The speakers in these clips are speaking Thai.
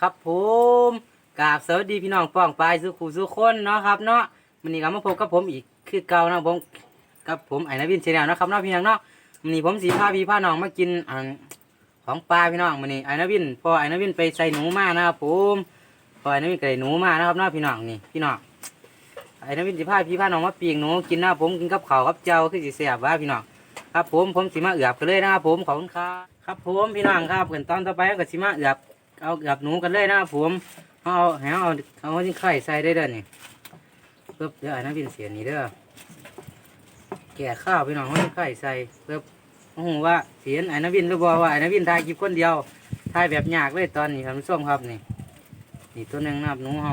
ครับผมกราบสวัสดีพี่น้องป้องปลายสุขุสุขคนเนาะครับเนาะวันนี้ก็มาพบกับผมอีกคือเก่านะผมกับผมไอ้นวินเชนแนลนะครับเนาะพี่น้องเนาะวันนี้ผมสีพาพี่พาน้องมากินอันของปลาพี่น้องวันนี้ไอ้นวินพอไอ้นวินไปใส่หนูมานะครับผมพอไอ้นวินก็ได้หนูมานะครับเนาะพี่น้องนี่พี่น้องไอ้นวินสีพาพี่พาน้องมาปีกหนูกินนะผมกินกับข้าวกับเจ้าคือสีแซ่บว่าพี่น้องครับผมผมสิมาเอือบกันเลยนะครับผมขอบคุณครับครับผมพี่น้องครับขั้นตอนต่อไปก็สิมาเอือบ เอาเอือบหนูกันเลยนะครับผมเอาเอาเอาเอาที่ไข่ใส่ได้เด้อนี่ปึ๊บเดี๋ยวไอ้น้ำบินเสียนี่เด้อแก่ข้าวพี่น้องเอาที่ไข่ใส่ปึ๊บโอ้โหว่าเสียนไอ้น้ำบินรือบ่ว่าไอ้น้ำบินทายคลิปคนเดียวทายแบบยากเลยตอนนี้ครับส้มครับนี่นี่ตัวหนึงนับหนูเฮา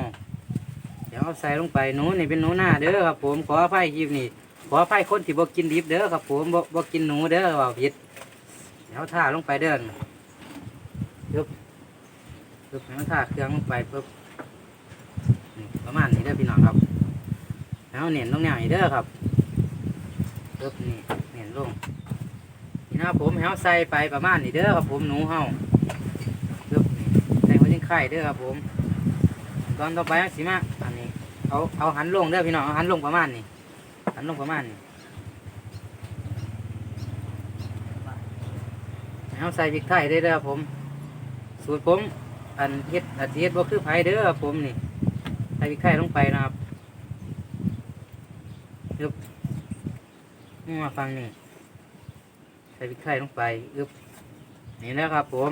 เดี๋ยวเอาใส่ลงไปหนูนี่เป็นหนูหน้าเด้อครับ ผมขออภัยคลิปนี้ขอไฟคนที่บ่กินดิบเด้อครับ ผมบ่บ่กินหนูเด้อว่าผิดเอาท่าลงไปเด้อปึ๊บ ปึ๊บเอาท่าเครื่องลงไปปึ๊บประมาณนี้เด้อพี่น้องครับเอาเนียนลงแนวนี้เด้อครับปึ๊บนี่เนียนลงนี่นะครับผมเอาใส่ไปประมาณนี้เด้อครับผมหนูเฮาปึ๊บนี่ใส่ไว้ที่ไข่เด้อครับผมตอนต่อไปสิมาอันนี้เอาเอาหันลงเด้อพี่น้องเอาหันลงประมาณนี้หันลงประมาณนี้เอาใส่พริกไทยได้เด้อครับผมสูตรผม อันเฮ็ดอันที่เฮ็ดบ่คือไผเด้อครับผมนี่ใส่พริกไทยลงไปนะครับยึบมาฟังนี่ใส่พริกไทยลงไปยึบนี่นะครับ ผม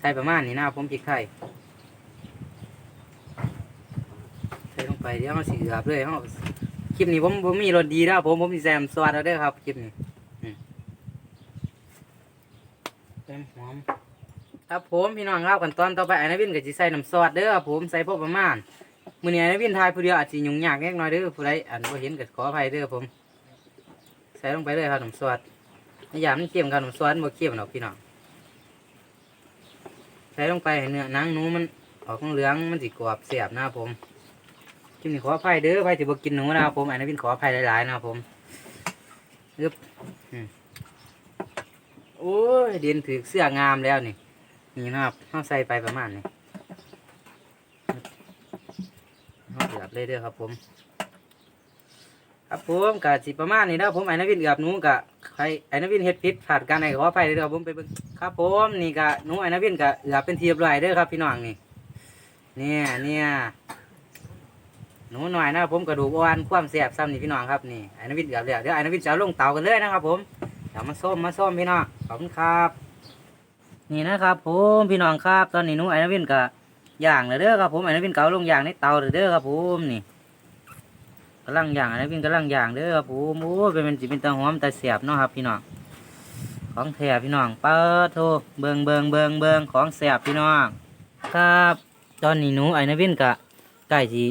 ใส่ประมาณนี้นะครับผมพริกไทยใส่ลงไปเดี๋ยวเราสิเอือบเลยเราคลิปนี้ผมผมมีรถดีนะครับผมผมมีแซมสวัสดีเด้อครับคลิปนี้เต็มหอม ครับผมพี่น้องครับขั้นตอนต่อไปไอ้นายวินก็จะใส่น้ำซอสเด้อครับผมใส่พอประมาณมื้อนี้ไอ้นายวินทายผู้เดียวอาจจะยุ่งยากเล็กน้อยเด้อผู้ใดอันบ่เห็นก็ขออภัยเด้อผม ใส่ลงไปเลยครับน้ำซอสในยามมันเค็มครับน้ำซอสมันบ่เค็มหรอกพี่น้องใส่ลงไปให้เนื้อหนังหนูมันออกเหลืองมันสิกรอบเสียบนะครับผมคลิปนี้ขออภัยเด้อใครที่บ่กินหนูนะครับผมไอันนี้เป็นขออภัยหลายๆนะครับผมยึบโอ้ยเดียนถือเสื้องามแล้วนี่ นี่นะครับเข้าใส่ไปประมาณนี้เอาเอือบเลยเด้อครับผม ครับผมกะสิประมาณนี้นะครับผมไอ้นวินเอือบหนูกะใครไอ้นวินเฮ็ดผิดพลาดการไหนขออภัยเด้อครับผมไปเบิ่งครับผมนี่กะหนูไอ้นวินกะเอือบเป็นทีเรียบร้อยเด้อครับพี่น้องนี่ เนี่ยเนี่ยหนูหน่อยนะครับผมกระดูกอ่อนความแสบซ้ำนี่พี่น้องครับนี่ไอ้นวินเกือบแล้วเดี๋ยวไอ้นวินจะลงเตากันเลยนะครับผมเดี๋ยวมาส้มมาส้มพี่น้องขอบคุณครับ นี่นะครับผมพี่น้องครับตอนนี้หนูไอ้นวินก็ย่างเลยเด้อครับผมไอ้นวินเกาลงย่างในเตาเลยเด้อครับผมนี่กำลังย่างไอ้นวินกำลังย่างเด้อครับผมโอ้เป็นเป็นจิเป็นตาหอมตาแสบเนาะครับพี่น้องของแถบพี่น้องเปิดโทเบิงเบิงเบิงเบิงของแสบพี่น้องครับ ตอนนี้หนูไอ้นวินก็ใกล้ที่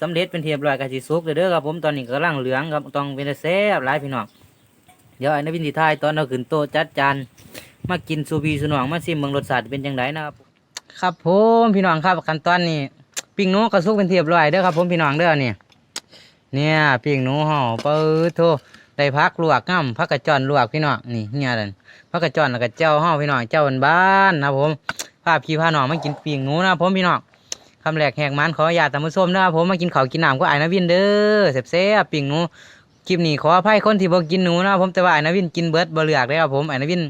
สำเร็จเป็นเทียบร้อยกับสีสุกเด้อเด้อครับผมตอนนี้กำลังเหลืองครับต้องเป็นแซ่บหลายพี่น้องเดี๋ยวไอ้นวินทีทายตอนเราขึ้นโต๊ะจัดจาน มากินซูบีสุนองมาซิมเมืองรสชาติเป็นจังไดนะครับครับผมพี่น้องครับขั้นตอนนี้ปิ้งหนูกระสุกเป็นเทียบร้อยเด้อครับผมพี่น้องเด้อนี่เนี่ยปิ้งหนูห่อเปิดโทได้พักลวกง่ำพักกระจอนลวกพี่น้องนี่เนี่ยนั่นพักกระจอนแล้วก็เจ้าห่อพี่น้องเจ้าบ้านนะผมพาพี่พาน้องมากินปิ้งหนูนะผมพี่น้องคำแรกแหกมันขออนุญาตามผู้มนะครับผมมากินข้าวกินน้ำก็ไอ้ายนวินเด้อแซ่บๆปิ่งหนูคลิปนี้ขออภัยคนที่บ่กินหนูนะผมแต่ว่าไอ้ายนวินกินเบิร์ดบ่เหลือกเลยครับผมไอ้ายนวิน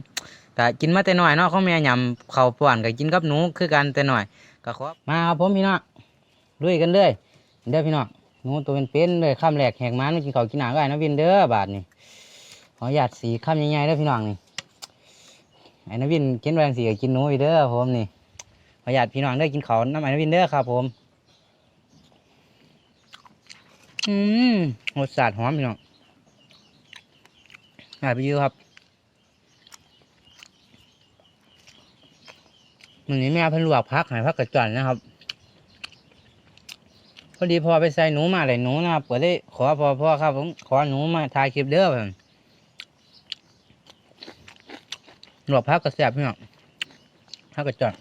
ก็กินมาแต่น้อยเนาะเขาแม่ยำเขาป้อนก็กินกับหนูคือกันแต่น้อยก็ขอมาครับผมพี่น้องลุยกันเลยเด้อพี่น้องหนูตัวเป็นๆเลยคำแรกแหกมันมากินเขากินหน้ำก็ไอ้นวินเด้อบาทนี่ขออนุญาตสีคำใหญ่ๆเด้อพี่น้องนี่ไอ้นวินกินแรงสีก็กินหนูอีเด้อผมนี่ขออนุญาตพี่น้องเด้อกินเขาน้ำมันวินเด้อครับผมอืมรสชาติหอมพี่น้องหายไปเยอะครับ วันนี้แม่เพิ่นลวกพักหายพักกระจอนนะครับ พอดีพอไปใส่หนูมาเลยหนูนะครับเปิดได้ขอพอพ่อครับผมขอหนูมาถ่ายคลิปเด้อผมลวกพักกระแสบพี่น้องพักกระจอน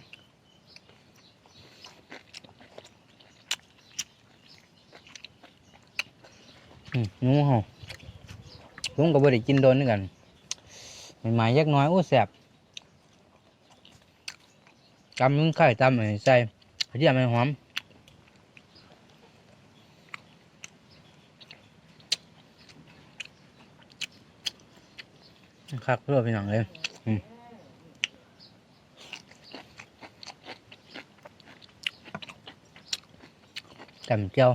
หนูเฮาลุงก็บ่ได้กินโดนด้วยกันใหม่ๆยักน้อยโอ้แสบ ตำมึงไข่ตำอะไรใส่เที่ยมมันหอมคักเพื่อพี่น้องเลยอืมจำเจียว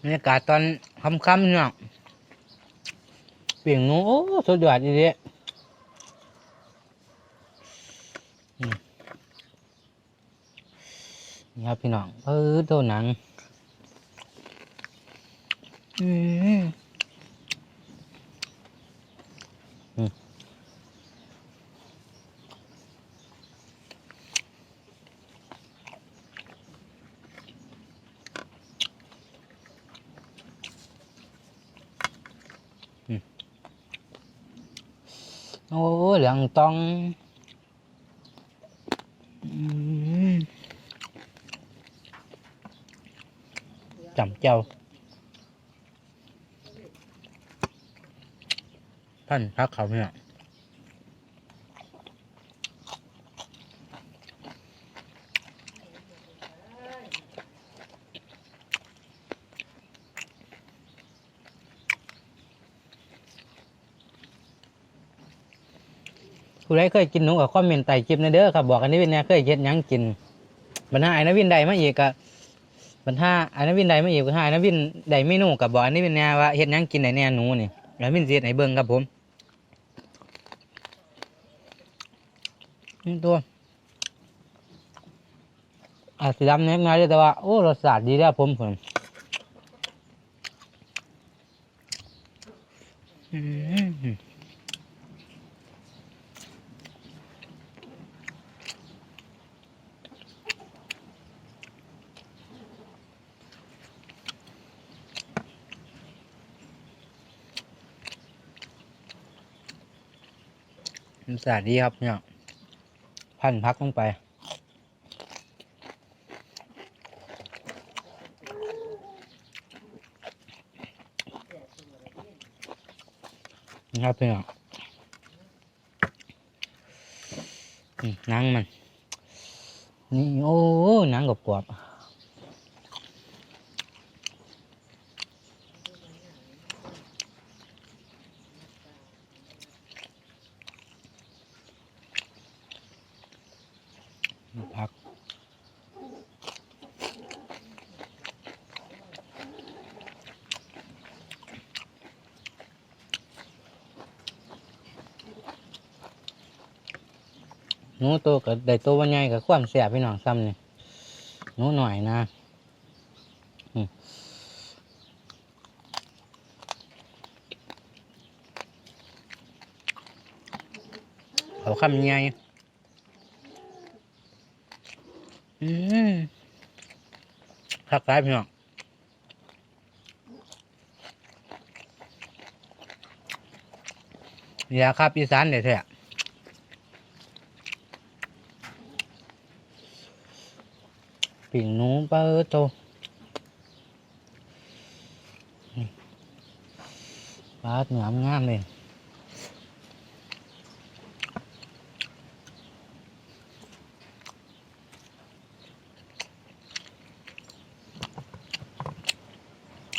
บรรยากาศตอนค่ำๆเนี่ยเปลี่ยนงูโอ้สุดยอดดีเด้อืมนี่ครับ พี่น้องเออตัวหนังอืมอืมอืมโอ้เหลืองตองอืมจำเจ้าท่านพักเขาเนี่ยผู้ใดเคยกินหนูกับคอมเมนต์ใต้คลิปในเด้อครับบอกอันนี้เป็นแนวเคยเฮ็ดหยังกินบรรหาไอ้นวินใดมาอีกกับ บรรหาไอ้นวินใดมาอีกบรรหาไอ้นวินใดเมนูกับบอกอันนี้เป็นแนวว่าเฮ็ดหยังกินไหนแน่หนูนี่ไอ้นวินสิเฮ็ดให้เบิ่งครับผมนี่ตัวอาจสีดำเน็กน้อยเด้อแต่ว่าโอ้รสชาติดีแล้วผมผมอืมร สาติดีครับเนี่ยพันพักลงไป นะครับพี่น้องนังมัน นี่ โอ้หนังกรอบๆ พักหนูโตกับได้โตวันใหญ่กับความเสียพี่น้องซ้ำนี่หนูหน่อยนะเขาคำใหญ่ อืมคักร้ายพี่น้องนี่ละครับอีสานเดี๋ยแท้ปิ่งนูเปอร์โตนี่ปลาเหนือมงามเลย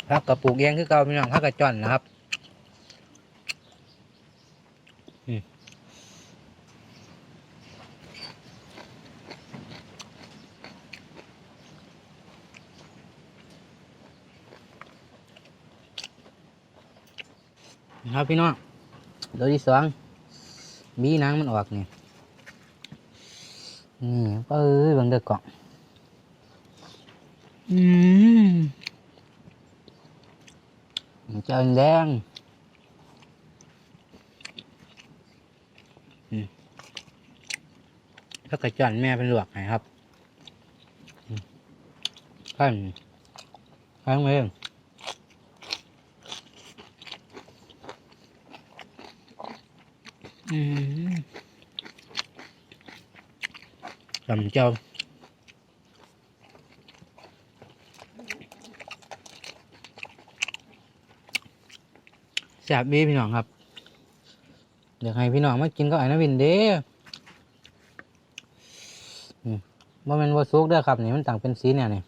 พักกระปุกเองคือเก่าพี่น้องพักกระจ่อนนะครับอืมครับพี่น้องโดยที่สองบีหนังมันออกนี่นี่เอ้ยเบังเด็กกล่องอืม เจ้าแดงอืมถ้ากระจอนแม่เป็นหลวกให้ครับอืมขั้นข้างเองอืมลำเจ้า แซ่บบีพี่น้องครับเดี๋ยวให้พี่น้องมากินก็ไอ้นวินเด้บ่แมันบ่ซุกเด้อครับนี่มันต่างเป็นสีเนี่ยนี่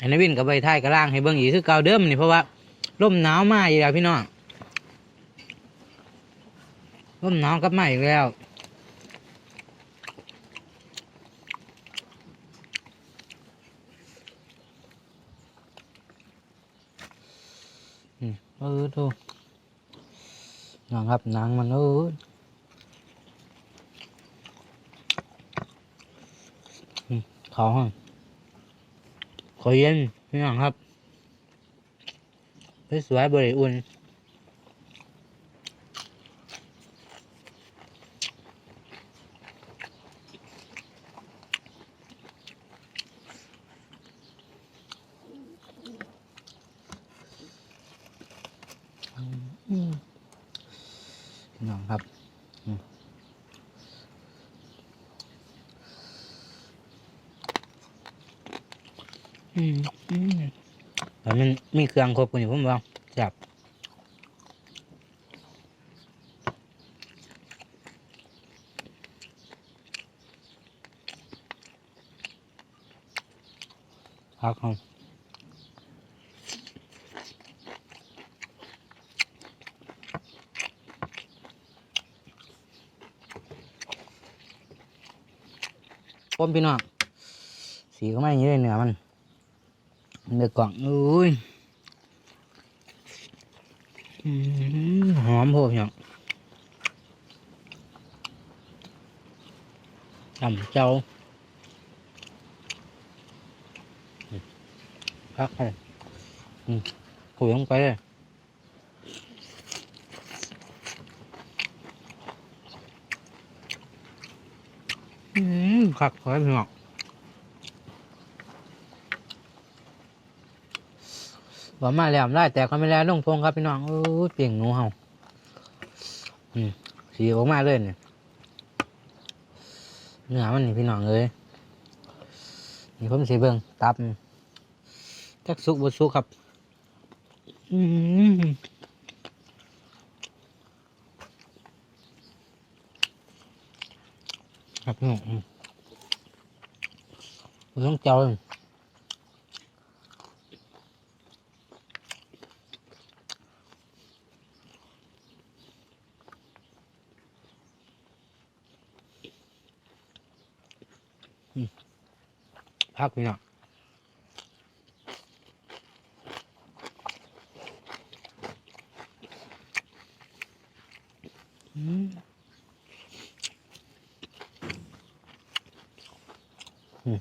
อันนี้วินกับใบท้ายกระล่างให้เบิ่งอีกคือเก่าเดิมนี่เพราะว่าลมหนาวมาอีกแล้วพี่น้องลมหนาวกับมาอีกแล้วอืมเออดูน้องครับนางมันเอออืมเขาห้อง ขอเย็นพี่น้องครับสวยบริอุ่นอืมพี่น้องครับอืม อืมอืมแต่มันมีเครื่องครบกันอยู่ผมว่าจับพักห้องผมพี่น้องสีก็ไม่อย่างนี้เลยเนื้อมัน เนื้อกล่องอุ้ยอืมหอมโพพี่น้องทำเจ้าอืมพักให้อืมคุยลงไปเลยอืมคักขอให้พี่น้อง ว่ามาแล้วได้แต่ก็ไม่แล้วลงพงครับพี่น้องโอ้ยเปียงหนูเฮาอืมสีออกมาเลยเนี่ยเนื้อมันนี่พี่น้องเลยนี่ผมสีเบิ่งตับจักสุกบ่สุกครับ อืมครับพี่น้องอืมบ่ต้องเจ้า พักพี่น้องอืมอืม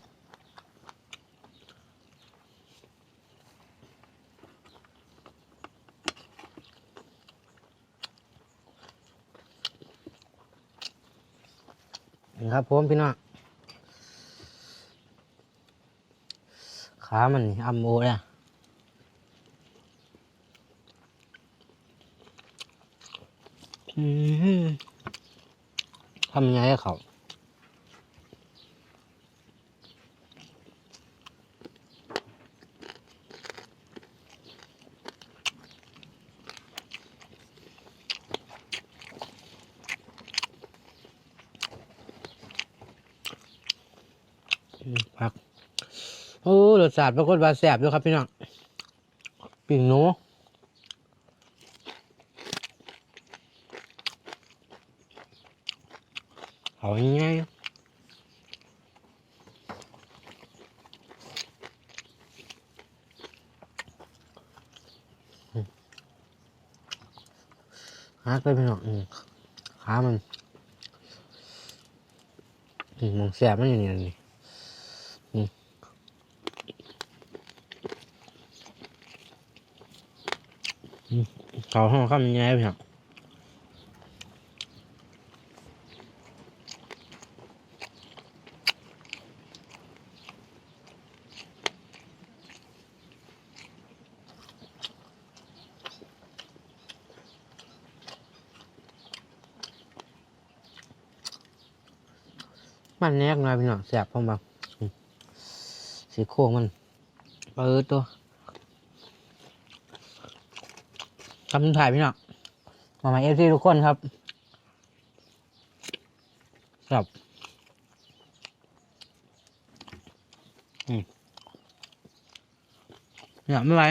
นี่ครับผมพี่น้อง ขามันอัมโอเลยอะอืมทำยังไงให้เขาอืมพัก โอ้ รสชาติปรากฏว่าแซ่บอยู่ครับพี่น้องปิ่งหนูเอาง่ายฮักเลยพี่น้องขามันมองแซ่บมันอยู่นี่นี่ เขาห้องข้ามยังไงพี่ครับมันแนกหน่อยพี่น้องแสบพองบ้างสีโค้งมันเปิดตัว คำถ่ายพี่น้องมาใหม่เอฟซีทุกคนครับครับอืมเนี่ยไม่ไร